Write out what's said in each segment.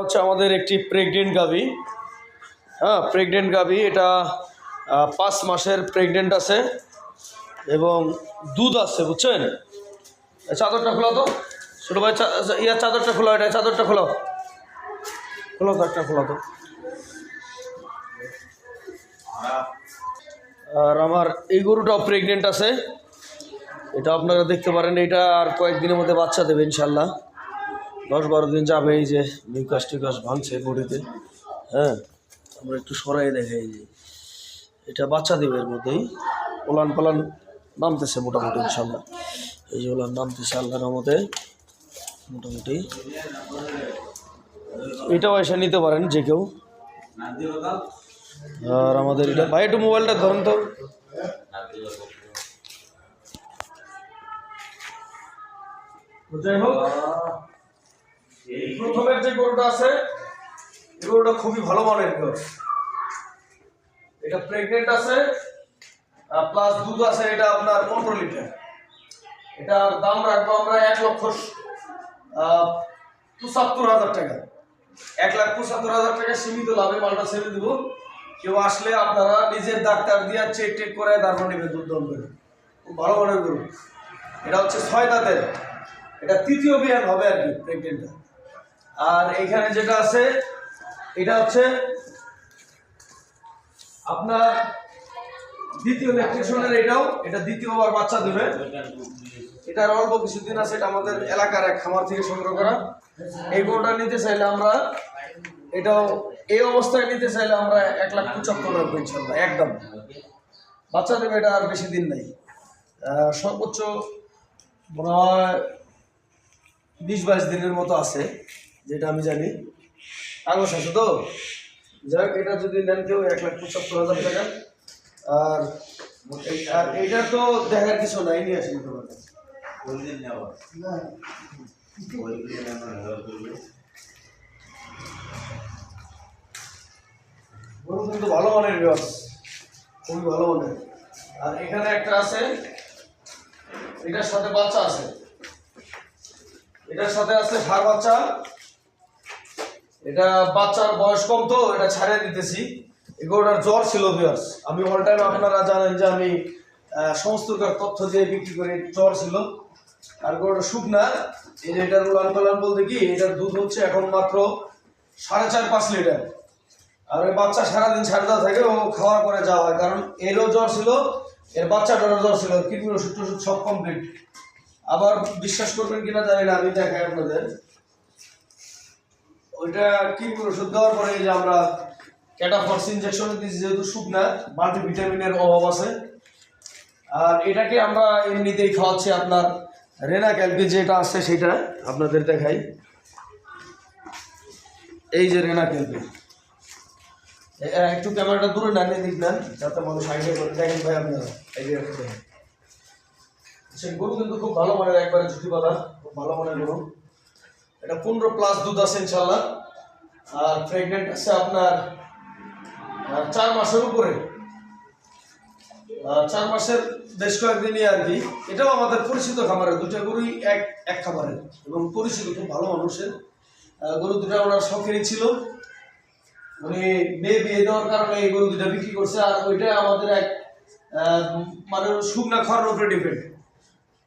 হচ্ছে আমাদের একটি প্রেগনেন্ট গাভি। হ্যাঁ প্রেগনেন্ট গাভি, এটা পাঁচ মাসের প্রেগনেন্ট আছে এবং দুধ আছে, বুঝছেন? চাদরটা খোলা তো। ছোটো ভাই, চা- ইয়া চাদরটা খোলা এটা চাদরটা খোলাও। খোলা তো একটা খোলা তো। আর আমার এই গরুটাও প্রেগনেন্ট আছে। এটা আপনারা দেখতে পারেন, এটা আর কয়েকদিনের মধ্যে বাচ্চা দেবে ইনশাল্লাহ দশ বারো দিন যাবে এই যে নিউকাস টিউকাস ভাঙছে বডিতে হ্যাঁ? আমরা একটু সরাই দেখাই যে। এটা বাচ্চা দেবে এর মধ্যেই। ওলান পালান নামতেছে মোটামুটি ইনশাল্লাহ। এই যে ওলান নামতেছে আল্লাহর মধ্যে মোটামুটি। এটাও এসে নিতে পারেন যে কেউ। আর আমাদের এটা ভাই, একটু মোবাইলটা ধরেন তো। যাই হোক। প্রথমের যে গরুটা আছে, এই গরুটা খুবই ভালো মানের গরু এটা প্রেগনেন্ট আছে প্লাস দুধ আছে, এটা আপনার পনেরো লিটার এটার দাম রাখব আমরা এক লক্ষ পঁচাত্তর হাজার টাকা। এক লাখ পঁচাত্তর হাজার টাকা সীমিত লাভে মালটা ছেড়ে দেবো। কেউ আসলে আপনারা নিজের ডাক্তার দিয়ে চেক টেক করে তারপর নেবে দুধ দম করে। খুব ভালো মানের গরু এটা হচ্ছে ছয় দাঁতের। এটা তৃতীয় বিয়ান হবে আর কি প্রেগনেন্টটা আর এখানে যেটা আছে, এটা হচ্ছে আপনার দ্বিতীয় ল্যাকটেশনের এটাও, এটা দ্বিতীয়বার বাচ্চা দেবে। এটার অল্প কিছুদিন আছে, এটা আমাদের এলাকার এক খামার থেকে সংগ্রহ করা। এই গরুটা নিতে চাইলে আমরা এটাও, এই অবস্থায় নিতে চাইলে আমরা এক লাখ পঁচাত্তর রাখব ইনশাল্লাহ একদম। বাচ্চা দেবে এটা আর বেশি দিন নেই। সর্বোচ্চ মনে হয় বিশ বাইশ দিনের মতো আছে। যেটা আমি জানি। কাগজ আছে তো? যাই হোক এটা যদি নেন কেউ এক লাখ পঁচাত্তর হাজার টাকা। আর আর এটা তো দেখার কিছু নাই নিয়ে আসেন তোমার কাছে। গরু কিন্তু ভালো মানের রস খুবই ভালো মানের। আর এখানে একটা আছে। এটার সাথে বাচ্চা আছে। এটার সাথে আছে ষাঁড় বাচ্চা। এটা বাচ্চার বয়স কম তো, এটা ছাড়িয়ে দিতেছি। এগুলোটার জ্বর ছিল বিয়ার্স আমি অল টাইম আপনারা জানেন যে আমি সমস্ত তথ্য দিয়ে বিক্রি করি জ্বর ছিল। আর গরুটা শুকনা, এই যে এটার উলান পালান বলতে কি, এটার দুধ হচ্ছে এখন মাত্র সাড়ে চার, পাঁচ লিটার। আর ওই বাচ্চা সারাদিন ছাড়ে দেওয়া থাকে, ও খাওয়ার পরে যাওয়া হয়। কারণ এরও জ্বর ছিল, এর বাচ্চাটারও জ্বর ছিল কৃমি ওষুধ টষুধ সব কমপ্লিট আবার বিশ্বাস করবেন কিনা জানি না, আমি দেখাই আপনাদের। ওইটা কৃমি ওষুধ দেওয়ার পরে যে আমরা ক্যাটাফক্স ইনজেকশন দিচ্ছি যেহেতু শুকনা মাল্টিভিটামিনের অভাব আছে। আর এটাকে আমরা এমনিতেই খাওয়াচ্ছি আপনার রেনা ক্যালপি যেটা আছে সেটা, আপনাদের দেখাই। এই যে রেনা ক্যালপি একটু ক্যামেরাটা দূরে নামিয়ে দিবেন যাতে মানুষ আইডিয়া করে। দেখেন ভাই আপনারা আইডিয়া করে। দেখেন সে গরু কিন্তু খুব ভালো মানের, একবারে ঝুটি পাতা খুব ভালো মানের গরু। এটা পনেরো প্লাস দুধ আছে ইনশাল্লাহ আর প্রেগনেন্ট আছে আপনার চার মাসের উপরে। চার মাসের বেশ কয়েকদিনই আর কি। এটাও আমাদের পরিচিত খামারের দুটো গরুই এক এক খামারের এবং পরিচিত খুব ভালো মানুষের। গরু দুটো ওনার শখেরই ছিল। উনি মেয়ে বিয়ে দেওয়ার কারণে এই গরু দুটা বিক্রি করছে। আর ওইটা আমাদের এক মানে শুকনা খাওয়ার উপরে ডিপেন্ড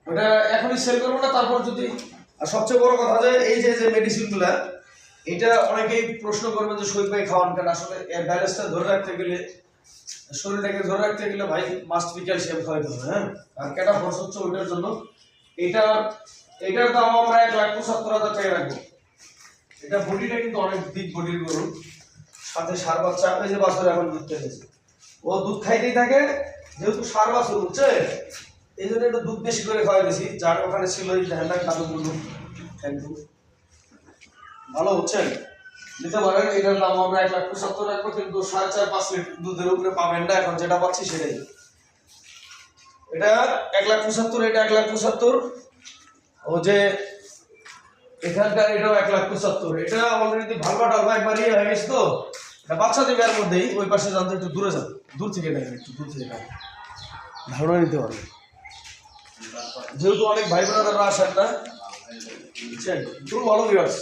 ওটা এখনই সেল করব না, তারপর যদি আর সবচেয়ে বড় কথা যে এই যে যে মেডিসিনগুলা এটা অনেকেই প্রশ্ন করবে যে শরীর ভাই খাওয়ান কেন? আসলে এর ব্যালেন্সটা ধরে রাখতে গেলে, শরীরটাকে ধরে রাখতে গেলে ভাই মাস্ট বি ক্যালসিয়াম খাওয়াইতে হবে হ্যাঁ? আর কেটা ফোর্স হচ্ছে ওইটার জন্য? এটা এটার দাম আমরা এক লাখ পঁচাত্তর হাজার টাকা রাখব। এটা বডিটা কিন্তু অনেক বিগ বডির গরু। সাথে সার বাচ্চা, এই যে বাছর এখন দুধ খেতেছে ও দুধ খাইতেই থাকে, যেহেতু সার বাছর হচ্ছে এই জন্য একটু দুধ বেশি করে খাওয়াই বেশি। যার ওখানে ছিল এই ঢান্ডা কালো গুলো ভালো হচ্ছেন নিতে পারেন, এটার দাম আমরা এক লাখ পঁচাত্তর রাখব কিন্তু সাড়ে চার, পাঁচ লিটার দুধের উপরে পাবেন না, এখন যেটা পাচ্ছি সেটাই। এটা এক লাখ পঁচাত্তর, এটা এক লাখ পঁচাত্তর। ও যে এখানকার এটাও এক লাখ পঁচাত্তর। এটা অলরেডি ভালবা টালবা একবার ইয়ে হয়ে গেছে তো। এটা বাচ্চা দেবে এর মধ্যেই, ওই পাশে জানতে একটু দূরে যান। দূর থেকে দেখেন একটু দূর থেকে দেখেন ধারণা নিতে পারবে যেহেতু অনেক ভাই বোনেরা আসেন না খুব ভালো ভিউয়ার্স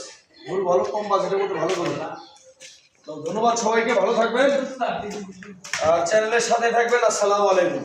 ভুল ভালো কম বাজেটের মধ্যে ভালো গরু তো ধন্যবাদ সবাইকে, ভালো থাকবেন। আর চ্যানেলের সাথে থাকবেন। আসসালামু আলাইকুম।